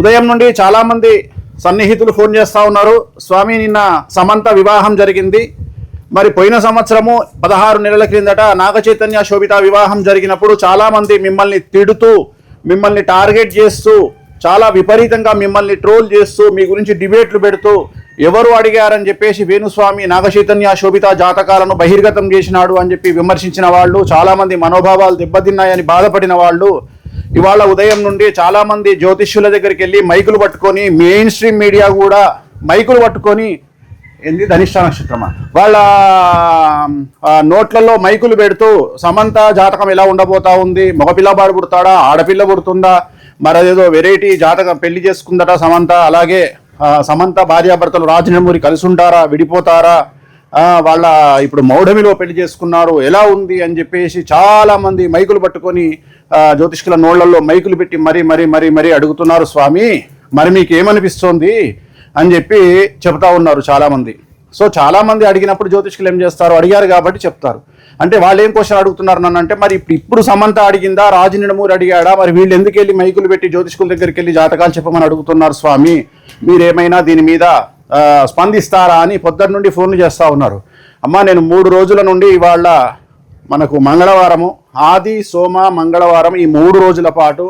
ఉదయం నుండి చాలామంది సన్నిహితులు ఫోన్ చేస్తా ఉన్నారు. స్వామి నిన్న సమంత వివాహం జరిగింది. మరి పోయిన సంవత్సరము పదహారు నెలల క్రిందట నాగచైతన్య శోభిత వివాహం జరిగినప్పుడు చాలామంది మిమ్మల్ని తిడుతూ మిమ్మల్ని టార్గెట్ చేస్తూ చాలా విపరీతంగా మిమ్మల్ని ట్రోల్ చేస్తూ మీ గురించి డిబేట్లు పెడుతూ ఎవరు అడిగారని చెప్పేసి వేణుస్వామి నాగచైతన్య శోభిత జాతకాలను బహిర్గతం చేసినాడు అని చెప్పి విమర్శించిన వాళ్ళు చాలామంది మనోభావాలు దెబ్బతిన్నాయని బాధపడిన వాళ్ళు ఇవాళ ఉదయం నుండి చాలా మంది జ్యోతిష్యుల దగ్గరికి వెళ్ళి మైకులు పట్టుకొని మెయిన్ స్ట్రీమ్ మీడియా కూడా మైకులు పట్టుకొని ఏంది ధనిష్ట నక్షత్రమా? వాళ్ళ నోట్లలో మైకులు పెడుతూ సమంత జాతకం ఎలా ఉండబోతా ఉంది? మగపిల్లవాడు పుడతాడా? ఆడపిల్ల పుడుతుందా? మరదేదో వెరైటీ జాతకం పెళ్ళి చేసుకుందట సమంత అలాగే సమంత భార్యాభర్తలు రాజనమూరి కలిసి ఉంటారా? విడిపోతారా? వాళ్ళ ఇప్పుడు మౌఢమిలో పెళ్ళి చేసుకున్నారు ఎలా ఉంది అని చెప్పేసి చాలా మంది మైకులు పట్టుకొని జ్యోతిష్కుల నోళ్ళలో మైకులు పెట్టి మరీ మరీ మరీ మరీ అడుగుతున్నారు స్వామి మరి మీకు ఏమనిపిస్తోంది అని చెప్పి చెప్తా ఉన్నారు చాలా మంది సో చాలా మంది అడిగినప్పుడు జ్యోతిష్కులు ఏం చేస్తారు? అడిగారు కాబట్టి చెప్తారు. అంటే వాళ్ళు ఏం క్వశ్చన్ అడుగుతున్నారు నన్ను అంటే మరి ఇప్పుడు ఇప్పుడు సమంత అడిగిందా? రాజనిడమూరి అడిగాడా? మరి వీళ్ళు ఎందుకు వెళ్ళి మైకులు పెట్టి జ్యోతిష్కుల దగ్గరికి వెళ్ళి జాతకాలు చెప్పమని అడుగుతున్నారు స్వామి? మీరేమైనా దీని మీద స్పందిస్తారా అని పొద్దున్న నుండి ఫోన్లు చేస్తూ ఉన్నారు. అమ్మా నేను మూడు రోజుల నుండి ఇవాళ మనకు మంగళవారము ఆది సోమ మంగళవారం ఈ మూడు రోజుల పాటు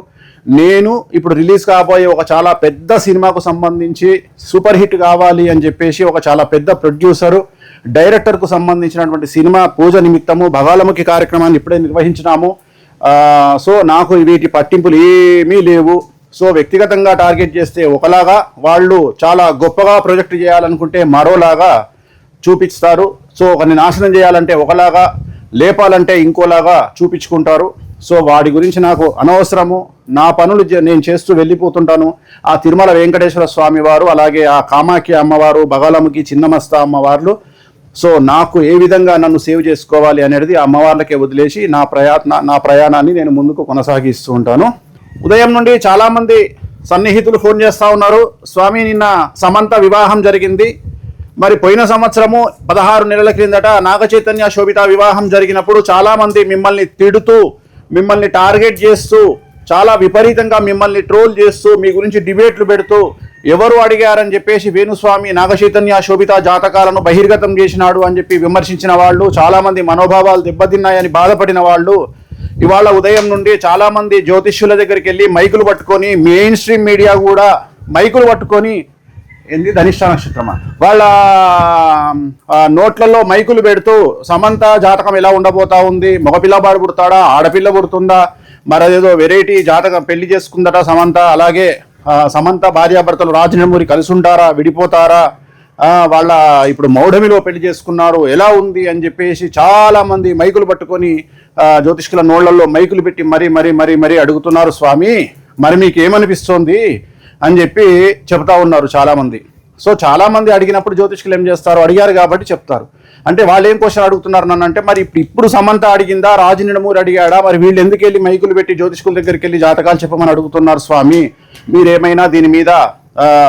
నేను ఇప్పుడు రిలీజ్ కాబోయే ఒక చాలా పెద్ద సినిమాకు సంబంధించి సూపర్ హిట్ కావాలి అని చెప్పేసి ఒక చాలా పెద్ద ప్రొడ్యూసరు డైరెక్టర్కు సంబంధించినటువంటి సినిమా పూజ నిమిత్తము భగాలముఖి కార్యక్రమాన్ని ఇప్పుడే నిర్వహించినాము. సో నాకు వీటి పట్టింపులు ఏమీ లేవు. సో వ్యక్తిగతంగా టార్గెట్ చేస్తే ఒకలాగా వాళ్ళు చాలా గొప్పగా ప్రొజెక్ట్ చేయాలనుకుంటే మరోలాగా చూపిస్తారు. సో ఒకరిని నాశనం చేయాలంటే ఒకలాగా లేపాలంటే ఇంకోలాగా చూపించుకుంటారు. సో వాడి గురించి నాకు అనవసరము. నా పనులు చే- నేను చేస్తూ వెళ్ళిపోతుంటాను. ఆ తిరుమల వెంకటేశ్వర స్వామి వారు అలాగే ఆ కామాఖ్య అమ్మవారు బగలముఖి చిన్నమస్త అమ్మవార్లు సో నాకు ఏ విధంగా నన్ను సేవ్ చేసుకోవాలి అనేది ఆ అమ్మవార్లకే వదిలేసి నా ప్రయత్న నా ప్రయాణాన్ని నేను ముందుకు కొనసాగిస్తూ ఉంటాను. ఉదయం నుండి చాలామంది సన్నిహితులు ఫోన్ చేస్తా ఉన్నారు. స్వామి నిన్న సమంత వివాహం జరిగింది. మరి పోయిన సంవత్సరము పదహారు నెలల క్రిందట నాగ చైతన్య శోభిత వివాహం జరిగినప్పుడు చాలామంది మిమ్మల్ని తిడుతూ మిమ్మల్ని టార్గెట్ చేస్తూ చాలా విపరీతంగా మిమ్మల్ని ట్రోల్ చేస్తూ మీ గురించి డిబేట్లు పెడుతూ ఎవరు అడిగారని చెప్పేసి వేణుస్వామి నాగచైతన్య శోభిత జాతకాలను బహిర్గతం చేసినాడు అని చెప్పి విమర్శించిన వాళ్ళు చాలామంది మనోభావాలు దెబ్బతిన్నాయని బాధపడిన వాళ్ళు ఇవాళ ఉదయం నుండి చాలా మంది జ్యోతిష్యుల దగ్గరికి వెళ్ళి మైకులు పట్టుకొని మెయిన్ స్ట్రీమ్ మీడియా కూడా మైకులు పట్టుకొని ఏంది ధనిష్ట నక్షత్రమా? వాళ్ళ నోట్లలో మైకులు పెడుతూ సమంత జాతకం ఎలా ఉండబోతా ఉంది? మగపిల్లవాడు పుడతాడా? ఆడపిల్ల పుడుతుందా? మరదేదో వెరైటీ జాతకం పెళ్ళి చేసుకుందట సమంత. అలాగే సమంత భార్యాభర్తలు రాజనమూరి కలిసి ఉంటారా? విడిపోతారా? వాళ్ళ ఇప్పుడు మౌఢమిలో పెళ్ళి చేసుకున్నారు ఎలా ఉంది అని చెప్పేసి చాలా మంది మైకులు పట్టుకొని జ్యోతిష్కుల నోళ్ళలో మైకులు పెట్టి మరీ మరీ మరీ మరీ అడుగుతున్నారు స్వామి మరి మీకు ఏమనిపిస్తోంది అని చెప్పి చెప్తా ఉన్నారు చాలా మంది. సో చాలా మంది అడిగినప్పుడు జ్యోతిష్కులు ఏం చేస్తారు? అడిగారు కాబట్టి చెప్తారు. అంటే వాళ్ళు ఏం క్వశ్చన్ అడుగుతున్నారు నన్ను అంటే మరి ఇప్పుడు ఇప్పుడు సమంత అడిగిందా? రాజనిడమూరి అడిగాడా? మరి వీళ్ళు ఎందుకు వెళ్ళి మైకులు పెట్టి జ్యోతిష్కుల దగ్గరికి వెళ్ళి జాతకాలు చెప్పమని అడుగుతున్నారు స్వామి? మీరేమైనా దీని మీద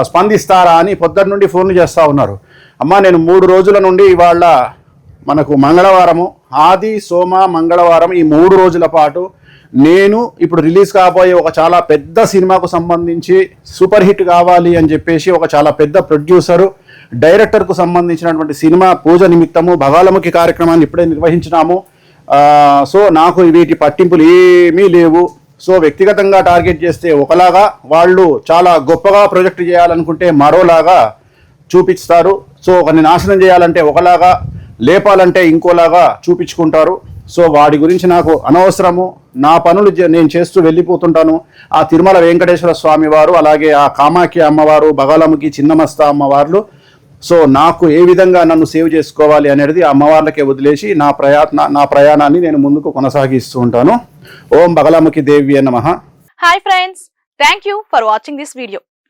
స్పందిస్తారా అని పొద్దున్న నుండి ఫోన్లు చేస్తూ ఉన్నారు. అమ్మా నేను మూడు రోజుల నుండి ఇవాళ మనకు మంగళవారము ఆది సోమ మంగళవారం ఈ మూడు రోజుల పాటు నేను ఇప్పుడు రిలీజ్ కాబోయే ఒక చాలా పెద్ద సినిమాకు సంబంధించి సూపర్ హిట్ కావాలి అని చెప్పేసి ఒక చాలా పెద్ద ప్రొడ్యూసరు డైరెక్టర్కు సంబంధించినటువంటి సినిమా పూజ నిమిత్తము భగాలముఖి కార్యక్రమాన్ని ఇప్పుడే నిర్వహించినాము. సో నాకు వీటి పట్టింపులు ఏమీ లేవు. సో వ్యక్తిగతంగా టార్గెట్ చేస్తే ఒకలాగా వాళ్ళు చాలా గొప్పగా ప్రొజెక్ట్ చేయాలనుకుంటే మరోలాగా చూపిస్తారు. సో ఒకరిని నాశనం చేయాలంటే ఒకలాగా లేపాలంటే ఇంకోలాగా చూపించుకుంటారు. సో వాడి గురించి నాకు అనవసరము. నా పనులు చే- నేను చేస్తూ వెళ్ళిపోతుంటాను. ఆ తిరుమల వెంకటేశ్వర స్వామి వారు అలాగే ఆ కామాఖ్య అమ్మవారు బగలముఖి చిన్నమస్త అమ్మవార్లు సో నాకు ఏ విధంగా నన్ను సేవ్ చేసుకోవాలి అనేది అమ్మవార్లకే వదిలేసి నా ప్రయత్న నా ప్రయాణాన్ని నేను ముందుకు కొనసాగిస్తూ ఉంటాను. ఓం బగలాముఖి దేవి నమః. Hi friends thank you for watching this video